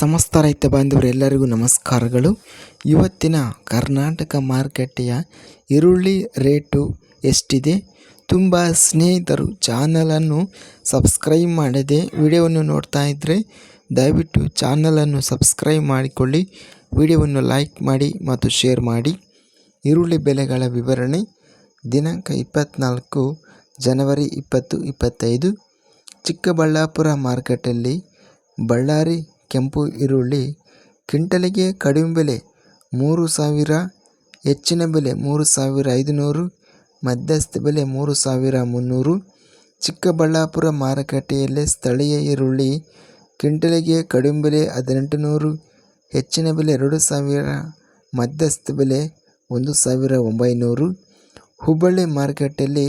ಸಮಸ್ತ ರೈತ ಬಾಂಧವರೆಲ್ಲರಿಗೂ ನಮಸ್ಕಾರಗಳು. ಇವತ್ತಿನ ಕರ್ನಾಟಕ ಮಾರುಕಟ್ಟೆಯ ಈರುಳ್ಳಿ ರೇಟು ಎಷ್ಟಿದೆ? ತುಂಬ ಸ್ನೇಹಿತರು ಚಾನಲನ್ನು ಸಬ್ಸ್ಕ್ರೈಬ್ ಮಾಡದೆ ವಿಡಿಯೋವನ್ನು ನೋಡ್ತಾ ಇದ್ದರೆ ದಯವಿಟ್ಟು ಚಾನಲನ್ನು ಸಬ್ಸ್ಕ್ರೈಬ್ ಮಾಡಿಕೊಳ್ಳಿ, ವಿಡಿಯೋವನ್ನು ಲೈಕ್ ಮಾಡಿ ಮತ್ತು ಶೇರ್ ಮಾಡಿ. ಈರುಳ್ಳಿ ಬೆಲೆಗಳ ವಿವರಣೆ, ದಿನಾಂಕ ಇಪ್ಪತ್ತ್ನಾಲ್ಕು ಜನವರಿ ಇಪ್ಪತ್ತು ಇಪ್ಪತ್ತೈದು, ಚಿಕ್ಕಬಳ್ಳಾಪುರ ಮಾರ್ಕೆಟಲ್ಲಿ ಬಳ್ಳಾರಿ ಕೆಂಪು ಈರುಳ್ಳಿ, ಕ್ವಿಂಟಲಿಗೆ ಕಡಿಮೆ ಬೆಲೆ ಮೂರು ಸಾವಿರ, ಹೆಚ್ಚಿನ ಬೆಲೆ ಮೂರು ಸಾವಿರ ಐದುನೂರು, ಮಧ್ಯಸ್ಥ ಬೆಲೆ ಮೂರು ಸಾವಿರ ಮುನ್ನೂರು. ಚಿಕ್ಕಬಳ್ಳಾಪುರ ಮಾರುಕಟ್ಟೆಯಲ್ಲಿ ಸ್ಥಳೀಯ ಈರುಳ್ಳಿ, ಕ್ವಿಂಟಲಿಗೆ ಕಡಿಮೆ ಬೆಲೆ ಹದಿನೆಂಟು ನೂರು ಹೆಚ್ಚಿನ ಬೆಲೆ ಎರಡು ಸಾವಿರ, ಮಧ್ಯಸ್ಥ ಬೆಲೆ ಒಂದು ಸಾವಿರ ಒಂಬೈನೂರು. ಹುಬ್ಬಳ್ಳಿ ಮಾರುಕಟ್ಟೆಯಲ್ಲಿ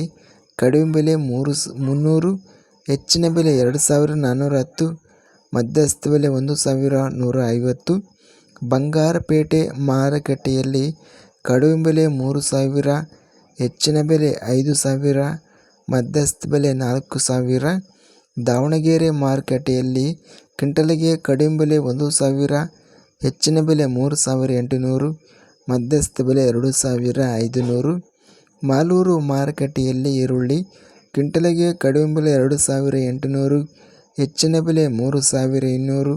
ಕಡಿಮೆ ಬೆಲೆ ಮೂರು ಮುನ್ನೂರು, ಹೆಚ್ಚಿನ ಬೆಲೆ ಎರಡು ಸಾವಿರ ನಾನ್ನೂರ ಹತ್ತು. ಮಧ್ಯಸ್ಥ ಬೆಲೆ ಒಂದು ಸಾವಿರ ನೂರ ಐವತ್ತು. ಬಂಗಾರಪೇಟೆ ಮಾರುಕಟ್ಟೆಯಲ್ಲಿ ಕಡಿಮೆ ಬೆಲೆ ಮೂರು ಸಾವಿರ, ಹೆಚ್ಚಿನ ಬೆಲೆ ಐದು ಸಾವಿರ ಮಧ್ಯಸ್ಥ ಬೆಲೆ ನಾಲ್ಕು ಸಾವಿರ. ದಾವಣಗೆರೆ ಮಾರುಕಟ್ಟೆಯಲ್ಲಿ ಕ್ವಿಂಟಲಿಗೆ ಕಡಿಮೆ ಬೆಲೆ ಒಂದು ಸಾವಿರ, ಹೆಚ್ಚಿನ ಬೆಲೆ ಮೂರು ಸಾವಿರ ಎಂಟುನೂರು ಮಧ್ಯಸ್ಥ ಬೆಲೆ ಎರಡು ಸಾವಿರ ಐದುನೂರು. ಮಾಲೂರು ಮಾರುಕಟ್ಟೆಯಲ್ಲಿ ಈರುಳ್ಳಿ ಕ್ವಿಂಟಲಿಗೆ ಕಡಿಮೆ ಬೆಲೆ ಎರಡು ಸಾವಿರ ಎಂಟುನೂರು ಹೆಚ್ಚಿನ ಬೆಲೆ ಮೂರು ಸಾವಿರ ಇನ್ನೂರು,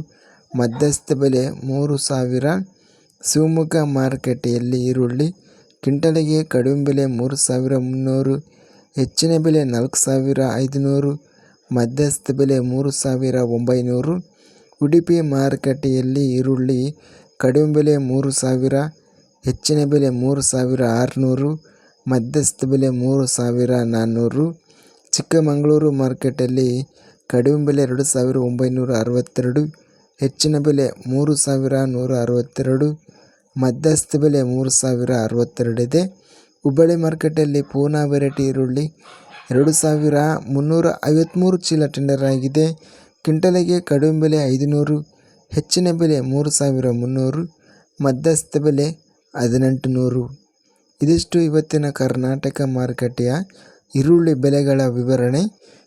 ಮಧ್ಯಸ್ಥ ಬೆಲೆ ಮೂರು ಸಾವಿರ. ಶಿವಮೊಗ್ಗ ಮಾರುಕಟ್ಟೆಯಲ್ಲಿ ಈರುಳ್ಳಿ ಕ್ವಿಂಟಲಿಗೆ ಕಡಿಮೆ ಬೆಲೆ ಮೂರು ಸಾವಿರ ಮುನ್ನೂರು, ಹೆಚ್ಚಿನ ಬೆಲೆ ನಾಲ್ಕು ಸಾವಿರ ಐದುನೂರು, ಮಧ್ಯಸ್ಥ ಬೆಲೆ ಮೂರು ಸಾವಿರ ಒಂಬೈನೂರು. ಉಡುಪಿ ಮಾರುಕಟ್ಟೆಯಲ್ಲಿ ಈರುಳ್ಳಿ ಕಡಿಮೆ ಬೆಲೆ ಮೂರು ಸಾವಿರ, ಹೆಚ್ಚಿನ ಬೆಲೆ ಮೂರು ಸಾವಿರ ಆರುನೂರು, ಮಧ್ಯಸ್ಥ ಬೆಲೆ ಮೂರು ಸಾವಿರ ನಾನ್ನೂರು. ಚಿಕ್ಕಮಗಳೂರು ಮಾರ್ಕೆಟಲ್ಲಿ ಕಡಿಮೆ ಬೆಲೆ ಎರಡು ಸಾವಿರ ಒಂಬೈನೂರ ಅರವತ್ತೆರಡು, ಹೆಚ್ಚಿನ ಬೆಲೆ ಮೂರು ಸಾವಿರ ನೂರ ಅರವತ್ತೆರಡು, ಮಧ್ಯಸ್ಥ ಬೆಲೆ ಮೂರು ಸಾವಿರ ಅರವತ್ತೆರಡಿದೆ. ಹುಬ್ಬಳ್ಳಿ ಮಾರ್ಕೆಟಲ್ಲಿ ಪೂನಾ ವೆರೈಟಿ ಈರುಳ್ಳಿ ಎರಡು ಸಾವಿರ ಮುನ್ನೂರ ಐವತ್ತ್ಮೂರು ಚೀಲ ಟೆಂಡರ್ ಆಗಿದೆ. ಕ್ವಿಂಟಲಿಗೆ ಕಡಿಮೆ ಬೆಲೆ ಐದುನೂರು, ಹೆಚ್ಚಿನ ಬೆಲೆ ಮೂರು ಸಾವಿರ ಮುನ್ನೂರು, ಮಧ್ಯಸ್ಥ ಬೆಲೆ ಹದಿನೆಂಟು ನೂರು ಇದಿಷ್ಟು ಇವತ್ತಿನ ಕರ್ನಾಟಕ ಮಾರುಕಟ್ಟೆಯ ಈರುಳ್ಳಿ ಬೆಲೆಗಳ ವಿವರಣೆ.